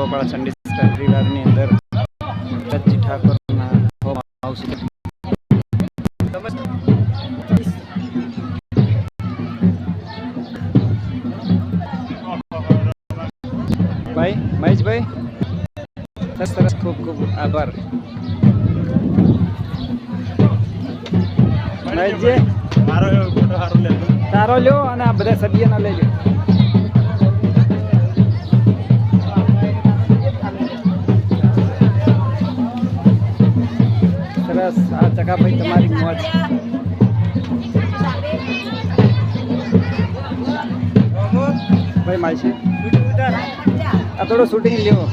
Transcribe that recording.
તો આપણા ચંડી પરિવારની અંદર રજી ઠાકોરના આવશે ભાઈ મહેશભાઈ સરસ સરસ ખૂબ ખૂબ આભાર. તારો લ્યો અને આ બધા સભ્યના લઈ સરસ આ ચકાભાઈ તમારી મોજ. ભાઈ માલશે આ થોડું શૂટિંગ લેવો.